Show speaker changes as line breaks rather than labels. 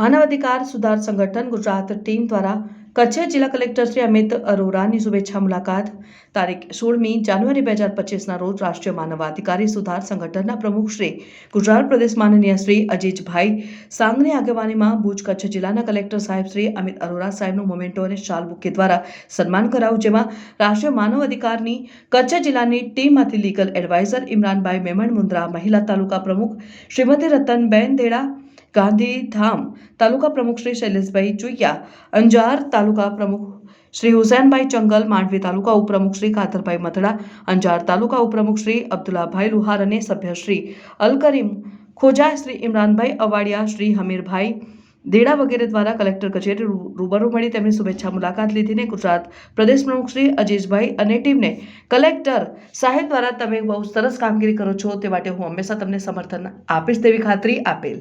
માનવ અધિકાર સુધાર સંગઠન ગુજરાત ટીમ દ્વારા કચ્છ જિલ્લા કલેક્ટર શ્રી અમિત અરોરાની શુભેચ્છા મુલાકાત. તારીખ સોળમી જાન્યુઆરી બે હજાર પચીસના રોજ રાષ્ટ્રીય માનવાધિકારી સુધાર સંગઠનના પ્રમુખ શ્રી ગુજરાત પ્રદેશ માનનીય શ્રી અજીજભાઈ સાંગની આગેવાનીમાં ભુજ કચ્છ જિલ્લાના કલેક્ટર સાહેબ શ્રી અમિત અરોરા સાહેબનું મોમેન્ટો અને શાલ બુકે દ્વારા સન્માન કરાયું, જેમાં રાષ્ટ્રીય માનવ અધિકારની કચ્છ જિલ્લાની ટીમમાંથી લીગલ એડવાઇઝર ઇમરાનભાઈ મેમણ મુન્દ્રા મહિલા તાલુકા પ્રમુખ શ્રીમતી રતનબેન દેડા ગાંધીધામ તાલુકા પ્રમુખ શ્રી શૈલેષભાઈ ચુઈયા, અંજાર તાલુકા પ્રમુખ શ્રી હુસૈનભાઈ ચંગલ, માંડવી તાલુકા ઉપપ્રમુખ શ્રી કાતરભાઈ મથડા, અંજાર તાલુકા ઉપપ્રમુખ શ્રી અબ્દુલ્લાભાઈ લુહાર અને સભ્ય શ્રી અલકરીમ ખોજા શ્રી ઇમરાનભાઈ અવાડિયા, શ્રી હમીરભાઈ દેડા વગેરે દ્વારા કલેક્ટર કચેરી રૂબરૂ મળી તેમની શુભેચ્છા મુલાકાત લીધીને ગુજરાત પ્રદેશ પ્રમુખ શ્રી અજીજભાઈ અને ટીમને કલેક્ટર સાહેબ દ્વારા તમે બહુ સરસ કામગીરી કરો છો તે માટે હું હંમેશા તમને સમર્થન આપીશ તેવી ખાતરી આપેલ.